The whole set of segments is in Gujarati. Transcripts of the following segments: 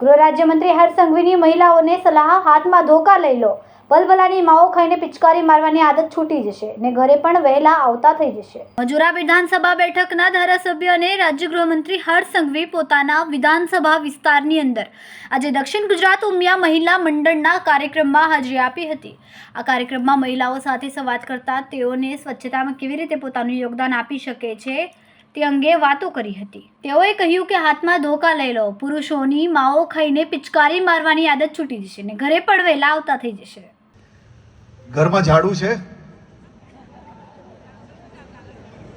ગૃહ રાજ્યમંત્રી હર્ષ સંઘવીની મહિલાઓને સલાહ હાથમાં ધોકા લઈ લો ભલભલાની માઓ ખાઈને પિચકારી મારવાની આદત છૂટી જશે ને ઘરે પણ વહેલા આવતા થઈ જશે. મજુરા વિધાનસભા બેઠકના ધારાસભ્ય અને રાજ્ય ગૃહમંત્રી હર્ષ સંઘવી પોતાના વિધાનસભા વિસ્તારની અંદર આજે દક્ષિણ ગુજરાત ઉમિયા મહિલા મંડળના કાર્યક્રમમાં હાજરી આપી હતી. આ કાર્યક્રમમાં મહિલાઓ સાથે સંવાદ કરતા તેઓને સ્વચ્છતામાં કેવી રીતે પોતાનું યોગદાન આપી શકે છે તે અંગે વાતો કરી હતી. તેઓએ કહ્યું કે હાથમાં ધોકા લઈ લો, પુરુષોની માઓ ખાઈને પિચકારી મારવાની આદત છૂટી જશે ને ઘરે પણ વહેલા આવતા થઈ જશે. ઘરમાં ઝાડુ છે?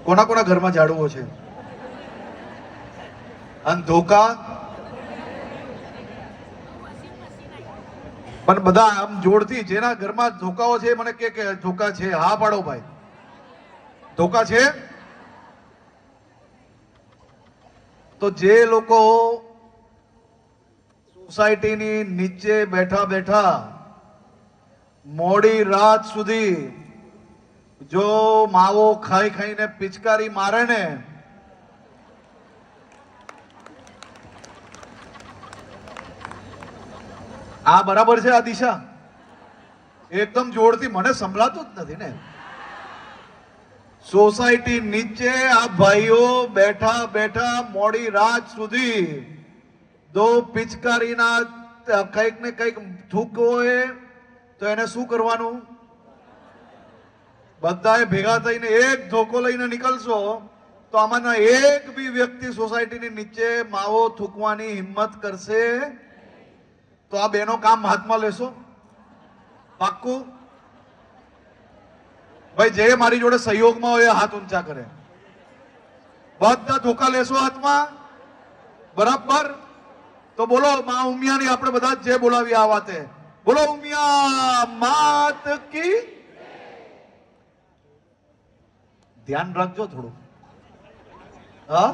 કોના કોના ઘરમાં ઝાડુઓ છે? અને ધોકા? પણ બધા આમ જોડથી જેના ઘરમાં ધોકાઓ છે, મને કે ધોકા છે. હા, પાડો ભાઈ. ધોકા છે? તો જે લોકો સોસાયટીની નીચે બેઠા બેઠા મોડી રાત સુધી જો માવો ખાઈ ખાઈને પિચકારી મારે ને, આ બરાબર છે આ દિશા? એકદમ જોરથી મને સંભળાતું જ નથી ને. સોસાયટી નીચે આ ભાઈઓ બેઠા બેઠા મોડી રાત સુધી દો પિચકારીના કંઈક ને કંઈક થૂક હોય તો એને શું કરવાનું? બધાએ ભેગા થઈને એક ધોકો લઈને નીકળશો, તો આમાંના એક બી વ્યક્તિ સોસાયટીની નીચે માવો થૂકવાની હિંમત કરશે. તો આ બેનો કામ હાથમાં લેશો. પાક્કું? ભાઈ, જે મારી જોડે સહયોગમાં હોય હાથ ઊંચા કરે. બધા ધોકા લેશો હાથમાં? બરાબર? તો બોલો, મા ઉમિયાની આપણે બધા જે બોલાવી આ વાતે. બોલો ઉમિયા માત કી ધ્યાન રાખજો થોડું. હા?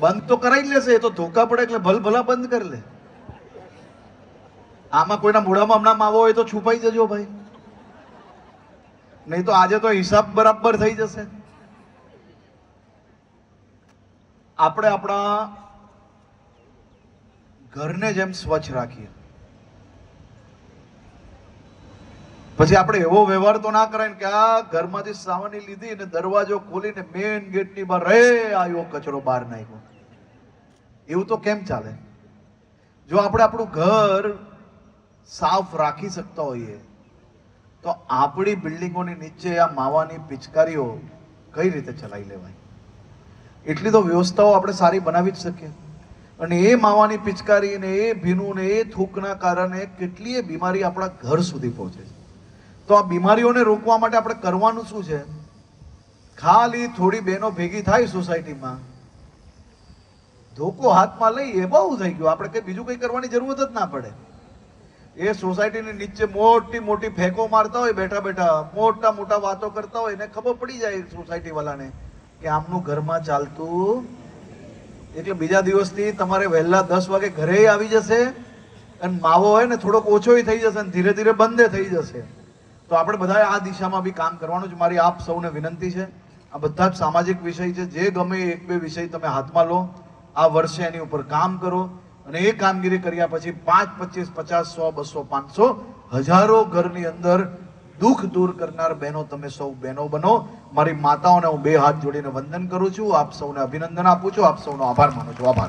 બંધ તો કરાવી લેશે, એ તો ધોકા પડે એટલે ભલ ભલા બંધ કરી લે. આમાં કોઈના મોઢામાં હમણાં માવો હોય તો છુપાઈ જજો ભાઈ. નહીં તો આજે તો હિસાબ બરાબર થઈ જશે. આપણે આપણા ઘરને જેમ સ્વચ્છ રાખીએ. પછી આપણે એવો વ્યવહાર તો ના કરાય કે આ ઘરમાંથી સાવની લીધી અને દરવાજો ખોલીને મેઇન ગેટની બહાર રે આવ્યો કચરો બહાર નાખ્યો. એવું તો કેમ ચાલે? જો આપણે આપણું ઘર સાફ રાખી શકતા હોઈએ, તો આપણી બિલ્ડિંગોની નીચે આ માવાની પિચકારીઓ કઈ રીતે ચલાવી લેવાય? એટલી તો વ્યવસ્થાઓ આપણે સારી બનાવી જ શકીએ. અને એ માવાની પિચકારી ને એ ભીનું ને એ થૂકના કારણે કેટલીય બીમારી આપણા ઘર સુધી પહોંચે છે. તો આ બીમારીઓને રોકવા માટે આપણે કરવાનું શું છે? ખાલી થોડી બહેનો ભેગી થાય સોસાયટીમાં. ધોકો હાથમાં લઈ, એ બહુ થઈ ગયું. આપણે કંઈ બીજું કંઈ કરવાની જરૂરત જ ના પડે. એ સોસાયટીની નીચે મોટી મોટી ફેંકો મારતા હોય, બેઠા બેઠા મોટા મોટા વાતો કરતા હોય, એને ખબર પડી જાય સોસાયટી વાળાને કે આમનું ઘરમાં ચાલતું. એટલે બીજા દિવસથી તમારે વહેલા દસ વાગે ઘરે આવી જશે અને માવો હોય ને થોડોક ઓછોય થઈ જશે અને ધીરે ધીરે બંધ થઈ જશે. તો આપણે બધાએ આ દિશામાં બી કામ કરવાનું છે. મારી આપ સૌને વિનંતી છે. આ બધા જ સામાજિક વિષય છે. જે ગમે એક બે વિષય તમે હાથમાં લો, આ વર્ષે એની ઉપર કામ કરો અને એ કામગીરી કર્યા પછી પાંચ, પચીસ, પચાસ, સો, બસો, પાંચસો હજારો ઘરની અંદર દુઃખ દૂર કરનાર બહેનો તમે સૌ બહેનો બનો. મારી માતાઓને હું બે હાથ જોડીને વંદન કરું છું. આપ સૌને અભિનંદન આપું છું. આપ સૌનો આભાર માનું છું. આભાર.